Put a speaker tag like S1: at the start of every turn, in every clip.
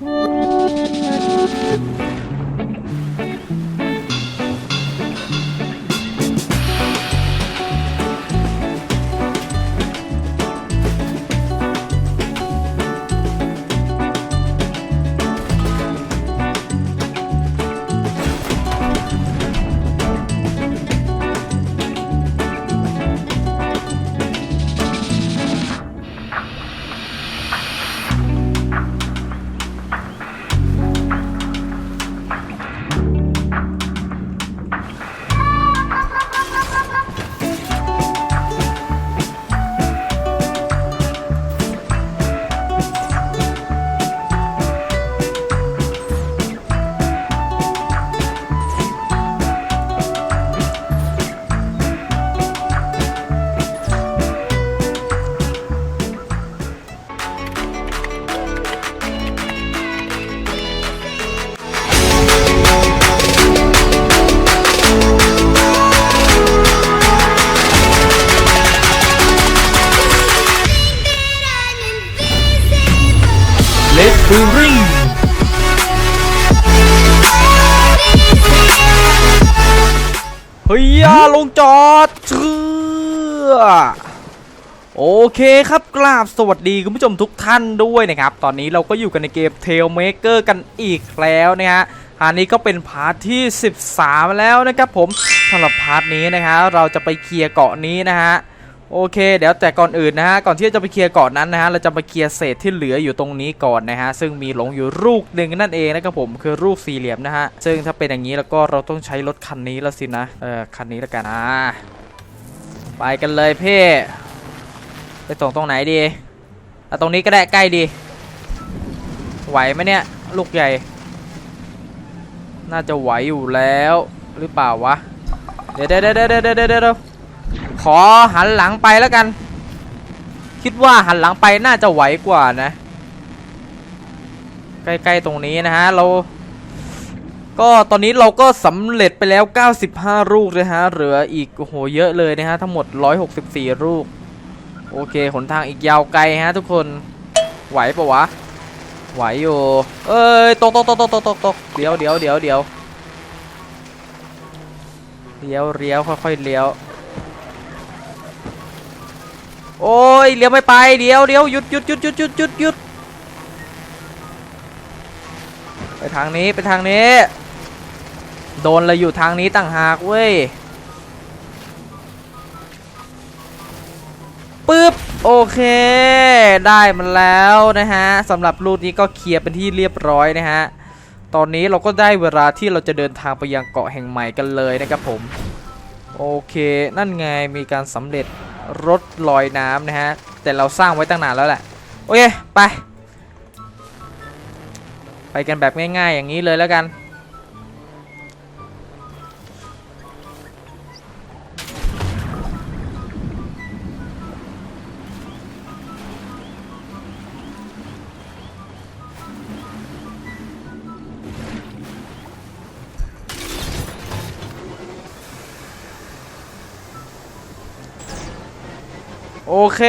S1: เล เคครับกราบสวัสดีคุณผู้ชมทุกท่านด้วยนะครับ ตอนนี้เราก็อยู่กันในเกม Tailmaker กันอีกแล้วนะฮะอันนี้ก็เป็นพาร์ทที่ 13 แล้วนะครับผมสำหรับพาร์ทนี้นะฮะเราจะไปเคลียร์เกาะนี้นะฮะโอเค เดี๋ยวแต่ก่อนอื่นนะฮะก่อนที่จะไปเคลียร์เกาะนั้นนะฮะเราจะมาเคลียร์เศษที่เหลืออยู่ตรงนี้ก่อนนะฮะซึ่งมีหลงอยู่ลูกหนึ่งนั่นเองนะครับผมคือลูกสี่เหลี่ยมนะฮะซึ่งถ้าเป็นอย่างนี้แล้วก็เราต้องใช้รถคันนี้แล้วสินะเออคันนี้แล้วกันอ่าไปกันเลยเพ่ ไปส่งตรงไหนดีเอาตรงนี้ก็ได้ใกล้ดี ไหวไหมเนี่ย ลูกใหญ่ น่าจะไหวอยู่แล้วหรือเปล่าวะเดี๋ยวเดี๋ยวเดี๋ยวเดี๋ยวเดี๋ยวเดี๋ยวขอหันหลังไปแล้วกัน คิดว่าหันหลังไปน่าจะไหวกว่านะ ใกล้ๆตรงนี้นะฮะเราก็ตอนนี้เราก็สำเร็จไปแล้ว 95 ลูกเลยฮะ เหลืออีกโอ้โหเยอะเลยนะฮะ ทั้งหมด 164 ลูก โอเคหนทางอีกยาวไกลฮะทุกคน ไหวปะวะ ไหวอยู่ เอ้ยตกตกตกตกตกตกตกเดี๋ยวเดี๋ยวเดี๋ยวเดี๋ยวเลี้ยวเลี้ยวค่อยๆเลี้ยว โอ้ยเลี้ยวไม่ไปเดี๋ยวเดี๋ยวหยุดหยุดหยุดหยุดหยุดหยุดหยุดไปทางนี้ไปทางนี้ โดนเลยอยู่ทางนี้ต่างหากเว้ย ปึ๊บโอเค ได้มันแล้วนะฮะสำหรับรูทนี้ก็เคลียร์เป็นที่เรียบร้อยนะฮะตอนนี้เราก็ได้เวลาที่เราจะเดินทางไปยังเกาะแห่งใหม่กันเลยนะครับผมโอเค นั่นไงมีการสำเร็จรถลอยน้ำนะฮะแต่เราสร้างไว้ตั้งนานแล้วแหละโอเคไป ไปกันแบบง่ายๆอย่างนี้เลยแล้วกัน โอเค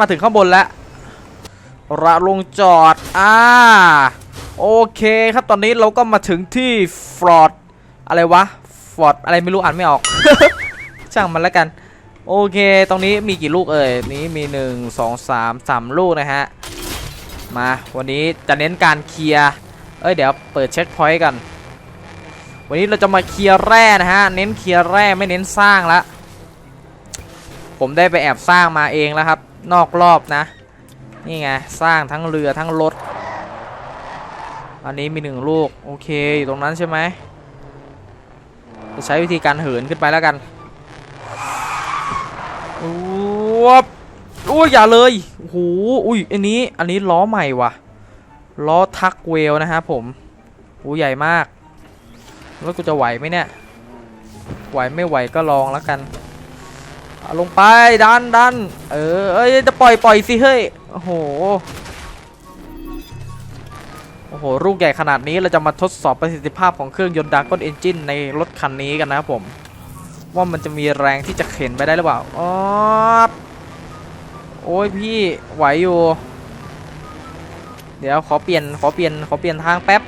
S1: มาถึงข้างบนแล้วระลงจอด อ่า โอเคครับตอนนี้เราก็มาถึงที่ฟลอดอะไรวะฟลอดอะไรไม่รู้อ่านไม่ออก ช่างมันแล้วกัน โอเค ตรงนี้มีกี่ลูกเอ่ย นี้มี 1 2 3 3 ลูกนะฮะ มาวันนี้จะเน้นการเคลียร์ เอ้ยเดี๋ยวเปิดเช็คพอยต์กัน วันนี้เราจะมาเคลียร์แร่นะฮะ เน้นเคลียร์แร่ไม่เน้นสร้างละ ผมได้ไปแอบสร้างมาเองแล้วครับ นอกรอบนะ นี่ไง สร้างทั้งเรือทั้งรถ อันนี้มีหนึ่งลูก โอเค อยู่ตรงนั้นใช่ไหมจะใช้วิธีการเหินขึ้นไปแล้วกันวับโอ้ยอย่าเลยโอ้โหอุ้ยอันนี้อันนี้ล้อใหม่ว่ะ ล้อทักเวลนะฮะผมโอ้ใหญ่มาก แล้วกูจะไหวไหมเนี่ย ไหวไม่ไหวก็ลองแล้วกัน ลงไปดันดันเออเอ้ยจะปล่อยปล่อยสิเฮ้ยโอ้โหโอ้โหลูกใหญ่ขนาดนี้เราจะมาทดสอบประสิทธิภาพของเครื่องยนต์ดาร์กอนเอนจินในรถคันนี้กันนะครับผม ว่ามันจะมีแรงที่จะเข็นไปได้หรือเปล่าอ๋อโอ้ยพี่ไหวอยู่ เดี๋ยวขอเปลี่ยนขอเปลี่ยนขอเปลี่ยนทางแป๊บ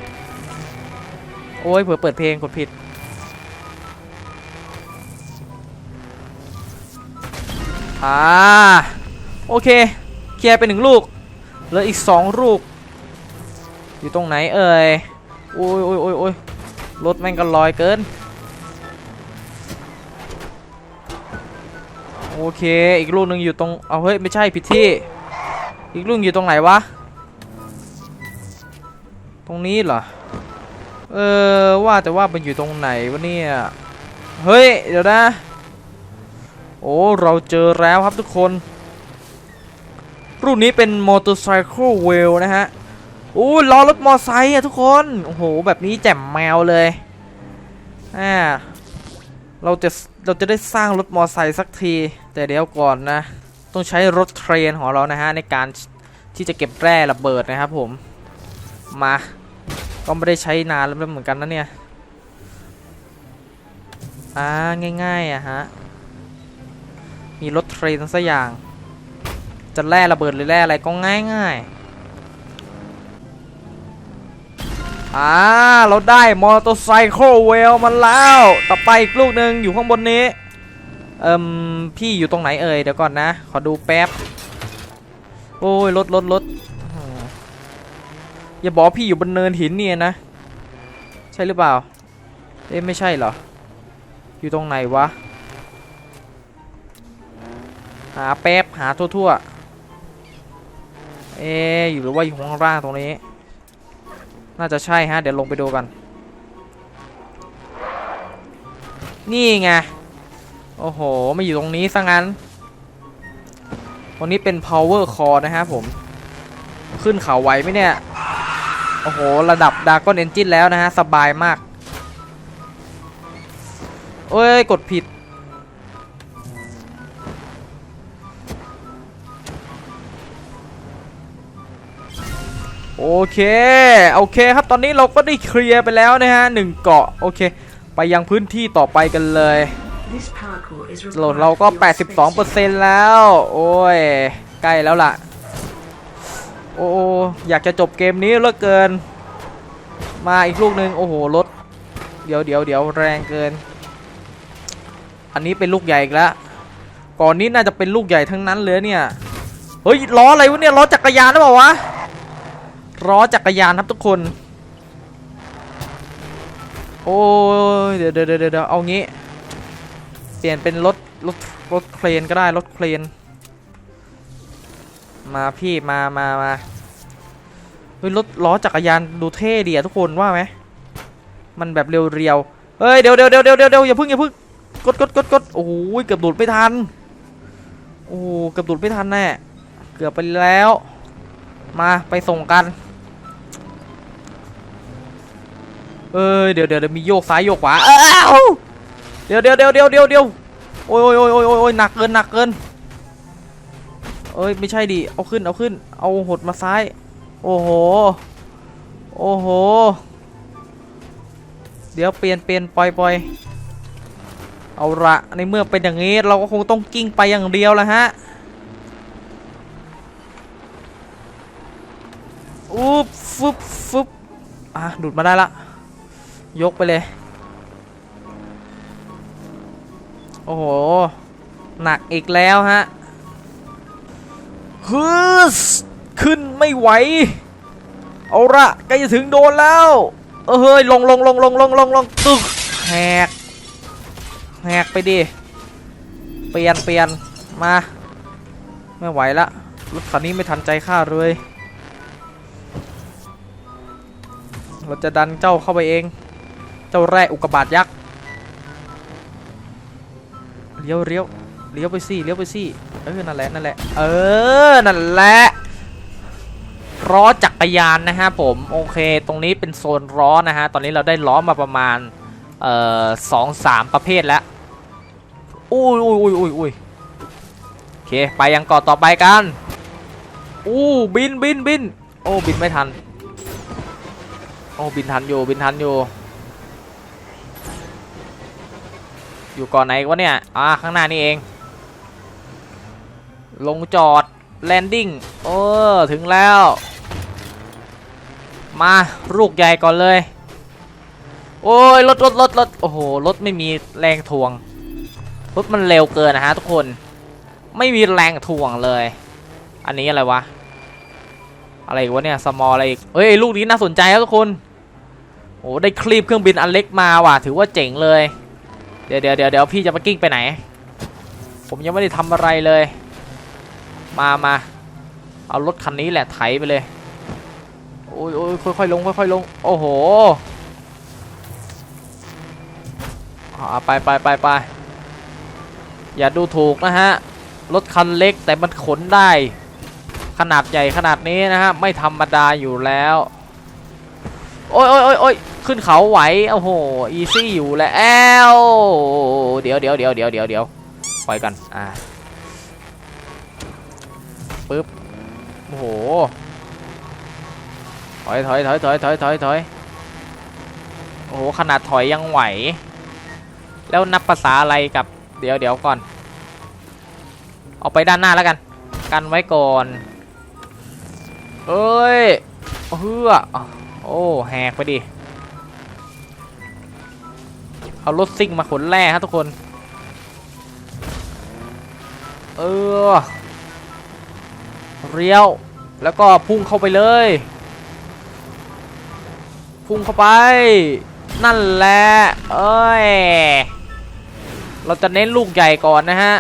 S1: โอ้ยเผื่อเปิดเพลงกดผิด อ่าโอเค เคลียร์ไปหนึ่งลูกเหลืออีกสองลูก อยู่ตรงไหนเอ่ยโอ้ยโอ้ยโอ้ยโอ้ยรถแม่งก็ลอยเกิน โอเค อีกลูกหนึ่งอยู่ตรง เอาเฮ้ย ไม่ใช่ผิดที่ อีกลูกอยู่ตรงไหนวะ ตรงนี้เหรอ เออ ว่าแต่ว่ามันอยู่ตรงไหนวะเนี่ย เฮ้ย เดี๋ยวนะ โอ้เราเจอแล้วครับทุกคน รุ่นนี้เป็นมอเตอร์ไซค์เวลนะฮะโอ้ล้อรถมอไซค์อะทุกคนโอ้โหแบบนี้แจ่มแมวเลยอ่าเราจะเราจะได้สร้างรถมอไซค์สักที แต่เดี๋ยวก่อนนะ ต้องใช้รถเทรนของเรานะฮะในการที่จะเก็บแร่ระเบิดนะครับผมมาก็ไม่ได้ใช้นานแล้วเหมือนกันนะเนี่ยอ่าง่ายๆอะฮะ มีรถเทรนสักอย่าง จะแร่ระเบิดหรือแร่อะไรก็ง่ายๆอ่าเราได้มอเตอร์ไซค์เวลมาแล้ว ต่อไปอีกลูกหนึ่งอยู่ข้างบนนี้ เอิมพี่อยู่ตรงไหนเอ่ยเดี๋ยวก่อนนะ ขอดูแป๊บ โอ้ยรถรถรถอืมอย่าบอกพี่อยู่บนเนินหินเนี่ยนะ ใช่หรือเปล่า เอ๊ะไม่ใช่เหรอ อยู่ตรงไหนวะ หาแป๊บหาทั่วๆ เอ๊อยู่หรือว่าอยู่ข้างล่างตรงนี้ น่าจะใช่ฮะ เดี๋ยวลงไปดูกัน นี่ไง โอ้โห ไม่อยู่ตรงนี้ซะงั้น ตรงนี้เป็น power core นะฮะผม ขึ้นเขาไหวไหมเนี่ย โอ้โห ระดับ Dragon Engine แล้วนะฮะ สบายมาก เอ้ย กดผิด โอเค โอเคครับตอนนี้เราก็ได้เคลียร์ไปแล้วนะฮะหนึ่งเกาะโอเค ไปยังพื้นที่ต่อไปกันเลย
S2: This parkour is
S1: โหลด
S2: required
S1: เราก็
S2: for your safety.
S1: 82%แล้ว โอ้ย ใกล้แล้วล่ะ โอ้อยากจะจบเกมนี้เหลือเกิน มาอีกลูกหนึ่งโอ้โหรถเดี๋ยวเดี๋ยวเดี๋ยวแรงเกิน อันนี้เป็นลูกใหญ่อีกแล้ว ก่อนนี้น่าจะเป็นลูกใหญ่ทั้งนั้นเลยเนี่ย เฮ้ยล้ออะไรวะเนี่ยล้อจักรยานหรือเปล่าวะ ล้อจักรยานครับทุกคน โอ้ยเดี๋ยวเดี๋ยวเดี๋ยวเดี๋ยวเอางี้ เปลี่ยนเป็นรถรถรถเครนก็ได้รถเครน มาพี่มามามาเฮ้ยรถล้อจักรยานดูเท่ดีอะทุกคนว่าไหมมันแบบเรียวๆเฮ้ยเดี๋ยวเดี๋ยวเดี๋ยวเดี๋ยวเดี๋ยวอย่าพึ่งอย่าพึ่งกดกดกดกดโอ้โหเกือบดูดไม่ทันโอ้เกือบดูดไม่ทันแน่เกือบไปแล้ว มาไปส่งกัน เอ้ยเดี๋ยวเดี๋ยวเดี๋ยวมีโยกซ้ายโยกขวาอ้าวเดี๋ยวเดี๋ยวเดี๋ยวเดี๋ยวเดี๋ยวเดี๋ยวโอ้ยโอ้ยโอ้ยโอ้ยโอ้ยโอ้ยหนักเกินหนักเกินเอ้ยไม่ใช่ดิเอาขึ้นเอาขึ้น เอาหดมาซ้าย โอ้โหโอ้โหเดี๋ยวเปลี่ยนเปลี่ยนปล่อยปล่อยเอาละในเมื่อเป็นอย่างนี้เราก็คงต้องกิ้งไปอย่างเดียวแล้วฮะอุ๊บฟึบฟึบอะดูดมาได้ละ ยกไปเลย โอ้โห หนักอีกแล้วฮะฮึสขึ้นไม่ไหว เอาละใกล้จะถึงโดนแล้ว เออเฮ้ย ลงลงลงลงลงลงลงตึกแหกแหกไปดิ เปลี่ยนเปลี่ยนมา ไม่ไหวละ รถคันนี้ไม่ทันใจข้าเลยเราจะดันเจ้าเข้าไปเอง จ้าแร่อุกกาบาตยักษ์เลี้ยวเลี้ยวเลี้ยวไปสิเลี้ยวไปสิเออนั่นแหละนั่นแหละเออนั่นแหละล้อจักรยานนะฮะผมโอเค ตรงนี้เป็นโซนล้อนะฮะตอนนี้เราได้ล้อมาประมาณเอ่อสองสามประเภทแล้วอุ้ยอุ้ยอุ้ยอุ้ยอุ้ยโอเคไปยังเกาะต่อไปกันอู้บินบินบินโอ้บินไม่ทันโอ้บินทันอยู่บินทันอยู่ อยู่ก่อนไหนวะเนี่ยอ่าข้างหน้านี่เอง ลงจอดแลนดิ้งเออถึงแล้ว มาลูกใหญ่ก่อนเลย โอ้ยรถรถรถรถโอ้โหรถไม่มีแรงถ่วงรถมันเร็วเกินนะฮะทุกคนไม่มีแรงถ่วงเลย อันนี้อะไรวะอะไรอีกวะเนี่ยสมอลอะไรอีกเฮ้ยลูกนี้น่าสนใจครับทุกคนโอ้ได้คลีปเครื่องบินอันเล็กมาว่ะถือว่าเจ๋งเลย เดี๋ยวเดี๋ยวเดี๋ยวเดี๋ยวพี่จะมากิ้งไปไหน ผมยังไม่ได้ทำอะไรเลย มามาเอารถคันนี้แหละไถไปเลยโอ้ยโอ้ยค่อยๆลงค่อยๆลง โอ้โหไปไปไปไปอย่าดูถูกนะฮะ รถคันเล็กแต่มันขนได้ ขนาดใหญ่ขนาดนี้นะฮะ ไม่ธรรมดาอยู่แล้ว โอ้ยโอ้ยโอ้ยโอ้ยขึ้นเขาไหวโอ้โหอีซี่อยู่แล้วเดี๋ยวเดี๋ยวเดี๋ยวเดี๋ยวเดี๋ยวเดี๋ยวปล่อยกันอ่าปึ๊บโอ้โหถอยถอยถอยถอยถอยถอยถอยโอ้โหขนาดถอยยังไหว แล้วนับภาษาอะไรกับเดี๋ยวเดี๋ยวก่อนเอาไปด้านหน้าแล้วกัน กันไว้ก่อนเอ้ยเฮือ โอ้แหกไปดิ เอารถซิ่งมาขนแร่ครับทุกคน เออเลี้ยว แล้วก็พุ่งเข้าไปเลย พุ่งเข้าไป นั่นแหละ เอ้ย เราจะเน้นลูกใหญ่ก่อนนะฮะ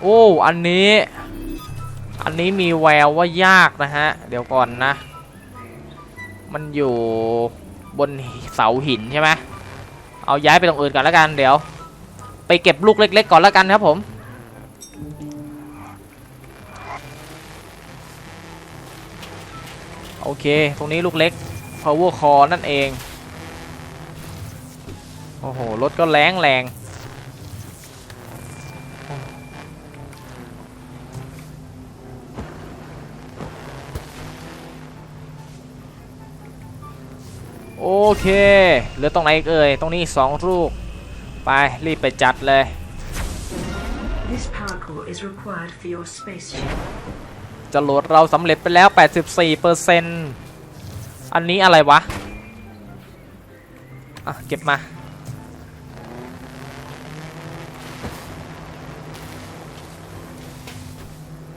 S1: โอ้ อันนี้ อันนี้มีแววว่ายากนะฮะ เดี๋ยวก่อนนะ มันอยู่บนเสาหินใช่ไหมเอาย้ายไปตรงอื่นก่อนแล้วกันเดี๋ยว ไปเก็บลูกเล็ก ๆ ก่อนแล้วกันครับผมโอเค ตรงนี้ลูกเล็ก power core นั่นเอง โอ้โห รถก็แรงแรง เคเหลือตรงไหนอีกเอ่ยตรงนี้อีกสองลูก ไปรีบไปจัดเลย
S2: This power core is required for your spaceship.
S1: จรวดเราสำเร็จไปแล้ว 84%อันนี้อะไรวะ อะ เก็บมา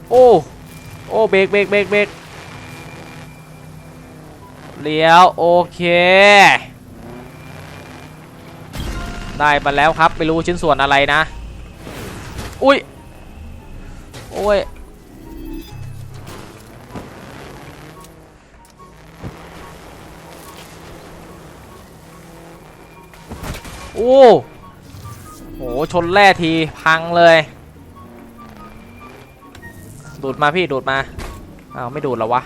S1: โอ้ โอ้ เบรกเบรกเบรกเบรก เลี้ยวโอเค ได้มาแล้วครับไม่รู้ชิ้นส่วนอะไรนะ อุ้ยโอ้ยโอ้โหชนแร่ทีพังเลย ดูดมาพี่ดูดมาอ้าวไม่ดูดแล้ววะ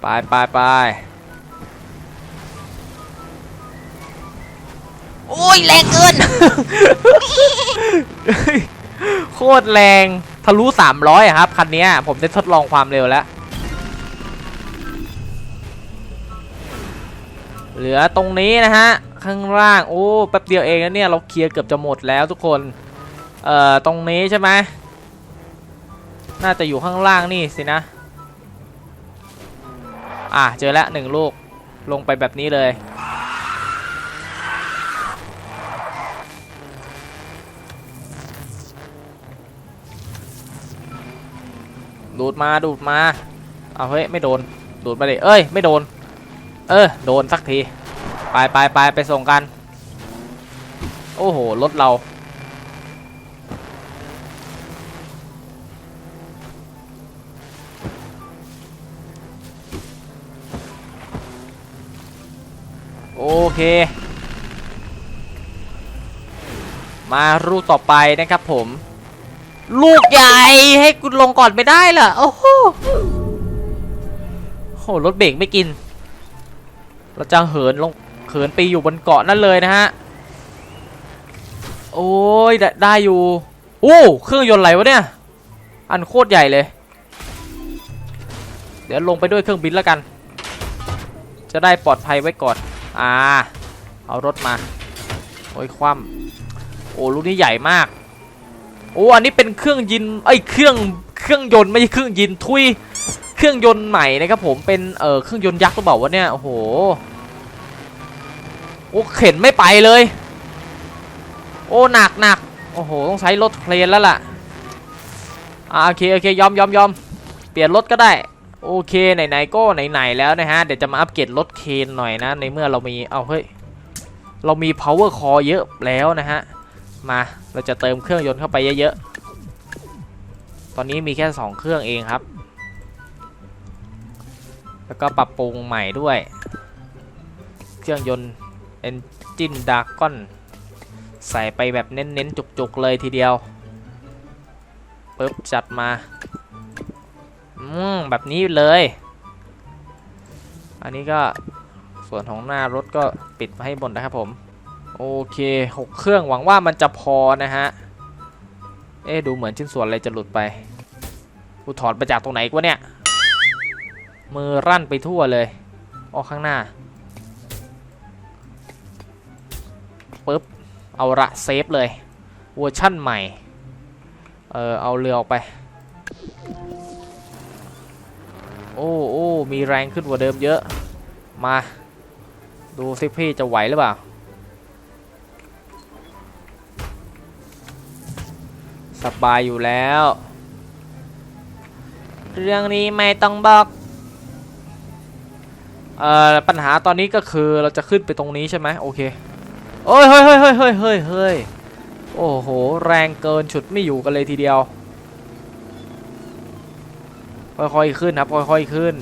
S1: ไปไปไปโอ้ยแรงเกิน โคตรแรงทะลุ300อะครับคันเนี้ยผมได้ทดลองความเร็วแล้ว เหลือตรงนี้นะฮะ ข้างล่างโอ้แป๊บเดียวเองนะเนี่ยเราเคลียร์เกือบจะหมดแล้วทุกคน เอ่อตรงนี้ใช่ไหมน่าจะอยู่ข้างล่างนี่สินะ อะเจอแล้วหนึ่งลูกลงไปแบบนี้เลย ดูดมาดูดมาเอาเฮ้ยไม่โดนดูดมาเลยเอ้ยไม่โดน เออโดนสักที ไปไปไปไปส่งกัน โอ้โหรถเรา เค มารูปต่อไปนะครับผม ลูกใหญ่ให้กูลงก่อนไม่ได้เหรอโอ้โหโหรถเบรกไม่กิน เราจะเหินลงเหินไปอยู่บนเกาะนั่นเลยนะฮะ โอ้ยได้ได้อยู่โอ้เครื่องยนต์อะไรวะเนี่ย อันโคตรใหญ่เลย เดี๋ยวลงไปด้วยเครื่องบินแล้วกัน จะได้ปลอดภัยไว้ก่อน อ่า เอารถมา โอ้ยคว่ำโอ้ลูกนี้ใหญ่มาก โอ้อันนี้เป็นเครื่องยินไอยเครื่องเครื่องยนต์ไม่ใช่เครื่องยินทุยเครื่องยนต์ใหม่นะครับผมเป็นเอ่อเครื่องยนต์ยักษ์หรือเปล่าวะเนี่ยโอ้โหโอ้เข็นไม่ไปเลย โอ้หนักหนักโอ้โหต้องใช้รถเครนแล้วล่ะอ่าโอเคโอเคยอมยอมยอมเปลี่ยนรถก็ได้ โอเคไหนๆก็ไหนๆแล้วนะฮะ เดี๋ยวจะมาอัปเกรดรถเคนหน่อยนะ ในเมื่อเรามีเอาเฮ้ย เรามี power core เยอะแล้วนะฮะ มาเราจะเติมเครื่องยนต์เข้าไปเยอะๆ ตอนนี้มีแค่ 2 เครื่องเองครับ แล้วก็ปรับปรุงใหม่ด้วย เครื่องยนต์ Engine Dragon ใส่ไปแบบเน้นๆ จุกๆ เลยทีเดียวปึ๊บจัดมา อืมแบบนี้เลย อันนี้ก็ส่วนของหน้ารถก็ปิดมาให้หมดนะครับผม โอเค 6 เครื่องหวังว่ามันจะพอนะฮะ เอ๊ดูเหมือนชิ้นส่วนอะไรจะหลุดไป กูถอดมาจากตรงไหนกวะเนี่ย มือรั่นไปทั่วเลยออกข้างหน้าปึ๊บ เอาละเซฟเลย เวอร์ชั่นใหม่ เออเอาเรือออกไป โอ้โอ้มีแรงขึ้นกว่าเดิมเยอะ มา ดูซิพี่จะไหวหรือเปล่า สบายอยู่แล้ว เรื่องนี้ไม่ต้องบอกเอ่อปัญหาตอนนี้ก็คือเราจะขึ้นไปตรงนี้ใช่ไหมโอเคโอ้ยเฮ้ยเฮ้ยเฮ้ยเฮ้ยเฮ้ยเฮ้ยโอ้โห แรงเกินฉุดไม่อยู่กันเลยทีเดียว ค่อยๆขึ้นครับค่อยๆขึ้น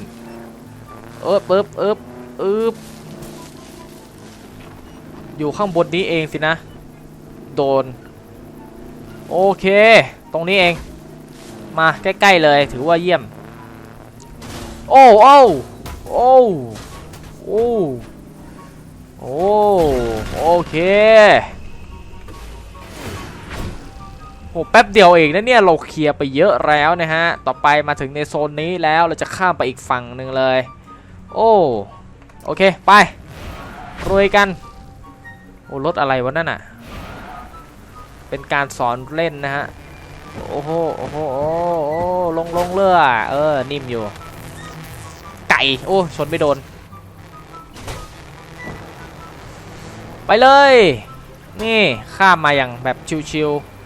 S1: เอ๊บเอ๊บเอ๊บเอ๊บอยู่ข้างบนนี้เองสินะ โดน โอเค ตรงนี้เอง มาใกล้ๆเลยถือว่าเยี่ยม โอ้โอ้โอ้โอ้โอ้โอเค โอ้แป๊บเดียวเองนะเนี่ยเราเคลียร์ไปเยอะแล้วนะฮะ ต่อไปมาถึงในโซนนี้แล้วเราจะข้ามไปอีกฝั่งหนึ่งเลย โอ้ โอเค ไปรวยกัน โอ้รถอะไรวะนั่นน่ะ เป็นการสอนเล่นนะฮะ โอ้โห โอ้โห โอ้โอ้ลงลงเรือเออ นิ่มอยู่ ไก่ โอ้ ชนไม่โดน ไปเลย นี่ ข้ามมาอย่างแบบชิวๆ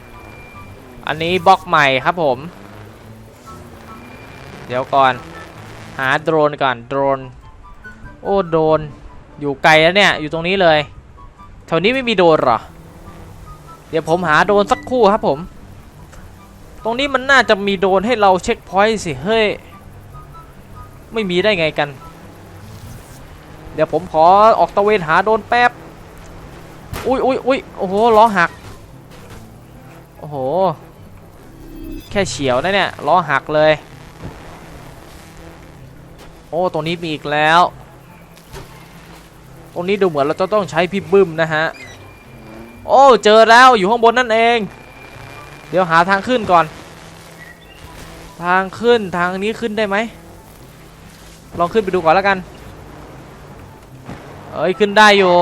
S1: อันนี้บล็อกใหม่ครับผม เดี๋ยวก่อน หาโดรนก่อนโดรน โอ้โดรน อยู่ไกลแล้วเนี่ย อยู่ตรงนี้เลยแถวนี้ไม่มีโดรนหรอ เดี๋ยวผมหาโดรนสักคู่ครับผม ตรงนี้มันน่าจะมีโดรนให้เราเช็คพอยต์สิเฮ้ย ไม่มีได้ไงกัน เดี๋ยวผมขอออกตะเวนหาโดรนแป๊บ อุ้ยอุ้ยอุ้ยโอ้โหล้อหัก โอ้โห แค่เฉียวนะเนี่ยล้อหักเลย โอ้ตรงนี้มีอีกแล้ว ตรงนี้ดูเหมือนเราจะต้องใช้พี่บึ้มนะฮะ โอ้เจอแล้วอยู่ข้างบนนั่นเอง เดี๋ยวหาทางขึ้นก่อน ทางขึ้นทางนี้ขึ้นได้ไหมลองขึ้นไปดูก่อนแล้วกัน เอ้ยขึ้นได้อยู่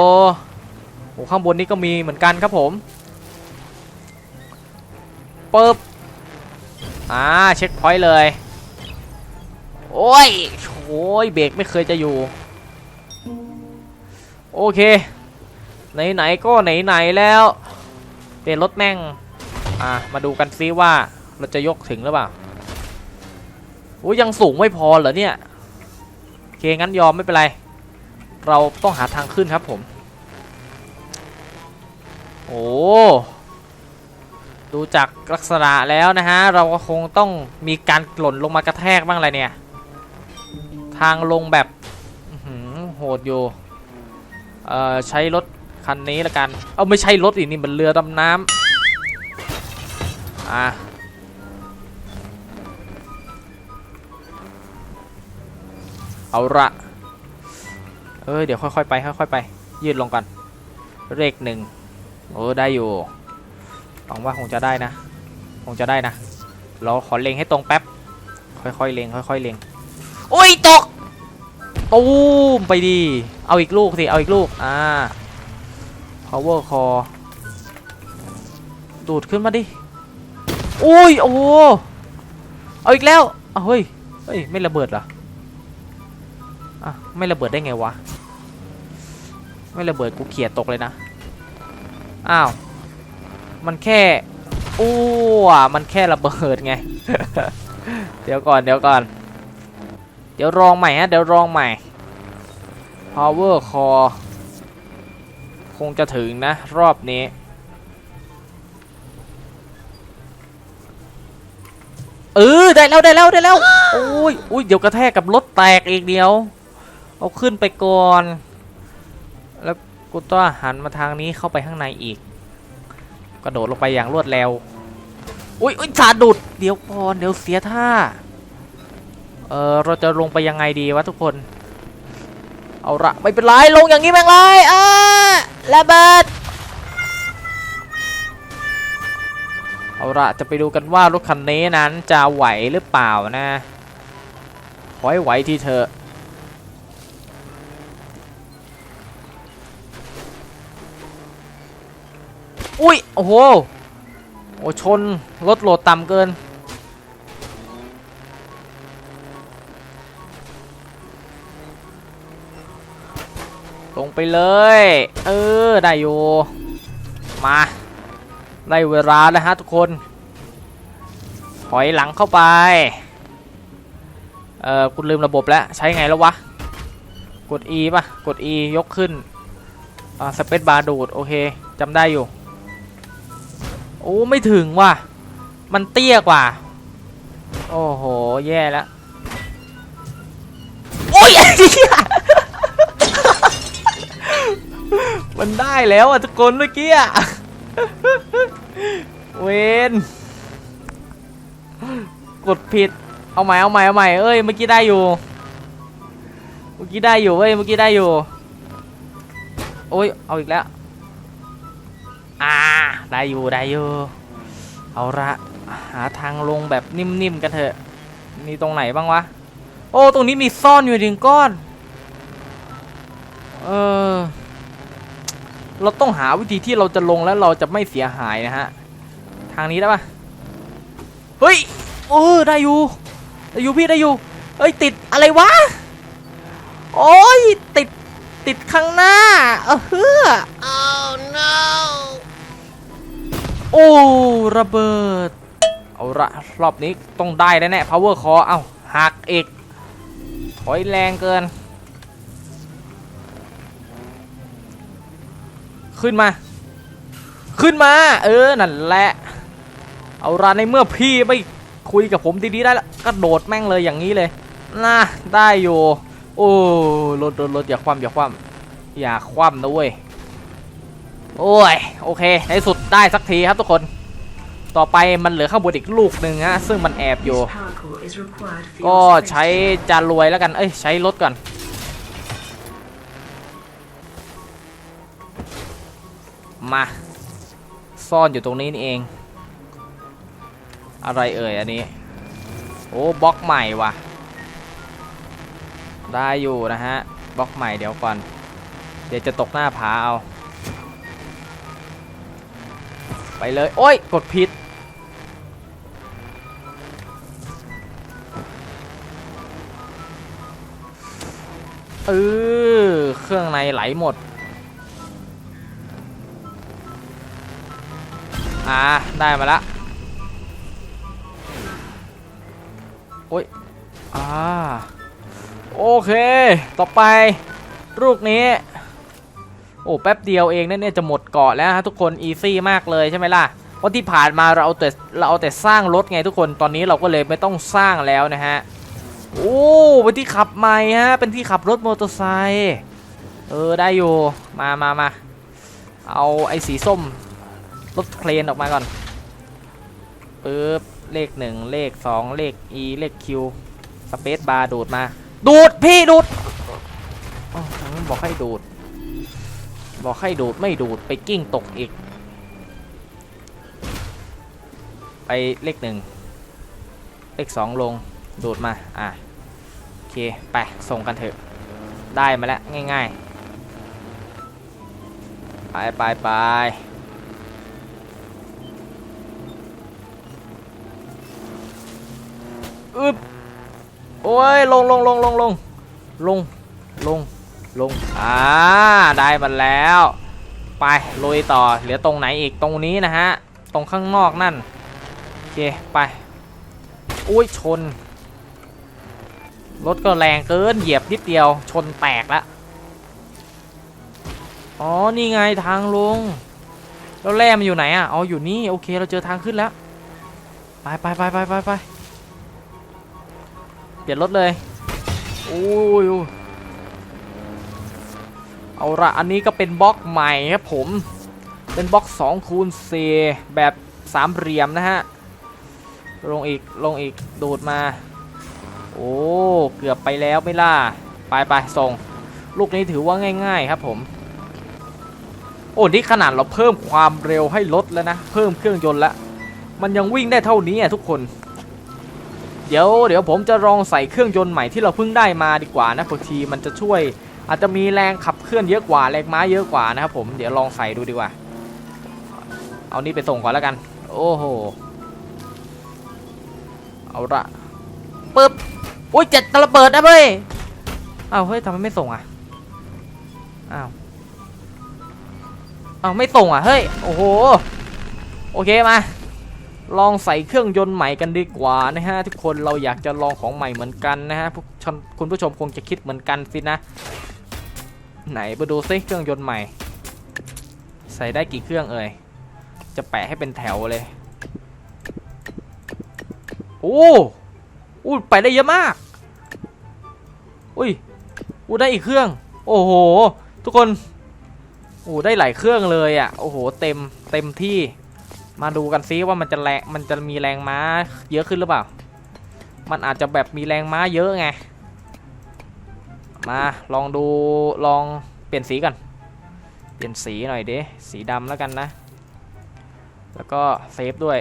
S1: โอ้ข้างบนนี้ก็มีเหมือนกันครับผม เปึ๊บ อ่าเช็คพอยต์เลย โอ้ยโอ้ยเบรกไม่เคยจะอยู่ โอเค ไหนๆก็ไหนๆแล้วเป็นรถแม่ง อ่ามาดูกันซิว่าเราจะยกถึงหรือเปล่าโอ้ยยังสูงไม่พอเหรอเนี่ยโอเคงั้นยอมไม่เป็นไร เราต้องหาทางขึ้นครับผม โอ้ ดูจากลักษณะแล้วนะฮะ เราก็คงต้องมีการหล่นลงมากระแทกบ้างอะไรเนี่ย ทางลงแบบโหดอยู่ เอ่อ ใช้รถคันนี้ละกัน เอาไม่ใช่รถอีกนี่มันเรือดำน้ำอะเอาละเอ้ย เดี๋ยวค่อยๆไปค่อยๆไป ยืดลงก่อนเลขหนึ่งโอ้ได้อยู่ หวังว่าคงจะได้นะ คงจะได้นะเราขอเล็งให้ตรงแป๊บ ค่อยๆเล็งค่อยๆเล็งโอ้ยตกตูมไปดี เอาอีกลูกสิ เอาอีกลูก อ่า power core ดูดขึ้นมาดิ อุ้ย โอ้ เอาอีกแล้วเอาเฮ้ย เฮ้ย ไม่ระเบิดเหรอ อะ ไม่ระเบิดได้ไงวะ ไม่ระเบิดกูเขียดตกเลยนะ อ้าว มันแค่อ้วมันแค่ระเบิดไง เดี๋ยวก่อนเดี๋ยวก่อน เดี๋ยวลองใหม่ฮะเดี๋ยวลองใหม่ power core คงจะถึงนะ รอบนี้ เออได้แล้วได้แล้วได้แล้วโอ้ยอุ้ยเดี๋ยวกระแทกกับรถแตกอีกเดียว เอาขึ้นไปก่อน แล้วกูต้องหันมาทางนี้เข้าไปข้างในอีก กระโดดลงไปอย่างรวดเร็วอุ้ยอุ้ยสาดุดเดี๋ยวก่อนเดี๋ยวเสียท่า เออเราจะลงไปยังไงดีวะทุกคน เอาละไม่เป็นไรลงอย่างนี้แม่งเลยอ่าระเบิดเอาละจะไปดูกันว่ารถคันนี้นั้นจะไหวหรือเปล่านะขอให้ไหวที่เธอะ อุ้ย โอ้โห โอ้ชน รถโหลดต่ำเกิน ลงไปเลย เออ ได้อยู่ มาได้เวลาแล้วฮะทุกคน ถอยหลังเข้าไป เออคุณลืมระบบแล้ว ใช้ไงแล้ววะ กด E ป่ะ กด E ยกขึ้นอ่าสเปซบาร์ดูด โอเคจำได้อยู่ อ้ไม่ถึงว่ะ มันเตี้ยกว่า โอ้โห แย่แล้ว โอ้ยมันได้แล้วอะทุกคนเมื่อกี้อะเวนกดผิด เอาใหม่เอาใหม่เอาใหม่เอ้ยเมื่อกี้ได้อยู่ เมื่อกี้ได้อยู่เว้ยเมื่อกี้ได้อยู่ โอ้ยเอาอีกแล้ว ได้อยู่ได้อยู่เอาละหาทางลงแบบนิ่มๆกันเถอะมีตรงไหนบ้างวะ โอ้ตรงนี้มีซ่อนอยู่หนึ่งก้อน เออเราต้องหาวิธีที่เราจะลงแล้วเราจะไม่เสียหายนะฮะ ทางนี้ได้ปะเฮ้ยเออได้อยู่ได้อยู่พี่ได้อยู่เอ้ยติดอะไรวะโอ้ยติดติดข้างหน้าเออเฮ้อ
S3: Oh no!
S1: โอ้ระเบิด เอาละรอบนี้ต้องได้แน่ๆ power core เอาหักอีกถอยแรงเกิน ขึ้นมา ขึ้นมา เออ นั่นแหละ เอาละในเมื่อพี่ไม่คุยกับผมดีๆได้แล้วก็โดดแม่งเลยอย่างนี้เลยน่าได้อยู่ โอ้รถรถรถอย่าคว่ำอย่าคว่ำอย่าคว่ำนะเว้ย โอ้ยโอเค ในสุดได้สักทีครับทุกคน ต่อไปมันเหลือข้างบนอีกลูกหนึ่งฮะซึ่งมันแอบอยู่ ก็ใช้จานรวยแล้วกัน เอ้ย ใช้รถก่อน มา ซ่อนอยู่ตรงนี้นี่เอง อะไรเอ่ยอันนี้ โอ้บล็อกใหม่ว่ะ ได้อยู่นะฮะบล็อกใหม่เดี๋ยวก่อน เดี๋ยวจะตกหน้าผาเอา ไปเลย โอ้ย กดผิด เออ เครื่องในไหลหมด อ่า ได้มาละโอ้ย อ่า โอเค ต่อไป ลูกนี้ โอ้แป๊บเดียวเองเนี่ยเนี่ยจะหมดเกาะแล้วฮะทุกคนอีซี่มากเลยใช่ไหมล่ะเพราะที่ผ่านมาเราเอาแต่เราเอาแต่สร้างรถไงทุกคนตอนนี้เราก็เลยไม่ต้องสร้างแล้วนะฮะโอ้เป็นที่ขับใหม่ฮะเป็นที่ขับรถมอเตอร์ไซค์เออได้อยู่มามามาเอาไอ้สีส้มรถเครนออกมาก่อนปึ๊บเลขหนึ่งเลขสองเลข E เลข Q สเปซบาร์ดูดมา ดูดพี่ดูดอ๋อบอกให้ดูด บอกให้ดูดไม่ดูดไปกิ้งตกอีก ไปเลขหนึ่งเลขสองลงดูดมา อะ โอเค ไป ส่งกันเถอะ ได้มาแล้ว ง่ายๆ ไปไปไปอึบโอ้ย ลงลงลงลงลงลงลง ลง อ่า ได้มันแล้ว ไปลุยต่อ เหลือตรงไหนอีก ตรงนี้นะฮะ ตรงข้างนอกนั่น โอเค ไป อุ้ย ชน รถก็แรงเกิน เหยียบนิดเดียว ชนแตกแล้วอ๋อ นี่ไงทางลง แล้วแร่มันอยู่ไหนอะ อ๋อ อยู่นี่ โอเค เราเจอทางขึ้นแล้ว ไปไปไปไปไปไปเปลี่ยนรถเลย โอ้ยอุ้ย เอาละอันนี้ก็เป็นบล็อกใหม่ครับผม เป็นบล็อก2คูณ4แบบสามเหลี่ยมนะฮะ ลงอีก ลงอีก ดูดมา โอ้ เกือบไปแล้วไม่ล่ะไปไปส่ง ลูกนี้ถือว่าง่ายๆครับผม โอ้นี่ขนาดเราเพิ่มความเร็วให้ลดแล้วนะ เพิ่มเครื่องยนต์แล้วมันยังวิ่งได้เท่านี้อะทุกคน เดี๋ยวเดี๋ยวผมจะลองใส่เครื่องยนต์ใหม่ที่เราเพิ่งได้มาดีกว่านะบางทีมันจะช่วย อาจจะมีแรงขับเคลื่อนเยอะกว่าแรงม้าเยอะกว่านะครับผมเดี๋ยวลองใส่ดูดีกว่า เอานี่ไปส่งก่อนแล้วกัน โอ้โหเอาละปึ๊บอุ้ยเจ็ดตะระเบิดนะเว้ยอ้าวเฮ้ยทำไมไม่ส่งอะอ้าวอ้าวไม่ส่งอะเฮ้ยโอ้โหโอเคมาลองใส่เครื่องยนต์ใหม่กันดีกว่านะฮะทุกคนเราอยากจะลองของใหม่เหมือนกันนะฮะคุณผู้ชมคงจะคิดเหมือนกันสินะ ไหนมาดูซิเครื่องยนต์ใหม่ ใส่ได้กี่เครื่องเอ่ยจะแปะให้เป็นแถวเลยโอ้อู้ไปได้เยอะมาก อุ้ยอู้ได้อีกเครื่อง โอ้โห ทุกคนโอ้ได้หลายเครื่องเลยอะ โอ้โห เต็ม เต็มที่ มาดูกันซิว่ามันจะแรง มันจะมีแรงม้าเยอะขึ้นหรือเปล่า มันอาจจะแบบมีแรงม้าเยอะไง มาลองดูลองเปลี่ยนสีกันเปลี่ยนสีหน่อยเด้สีดำแล้วกันนะ แล้วก็เซฟด้วย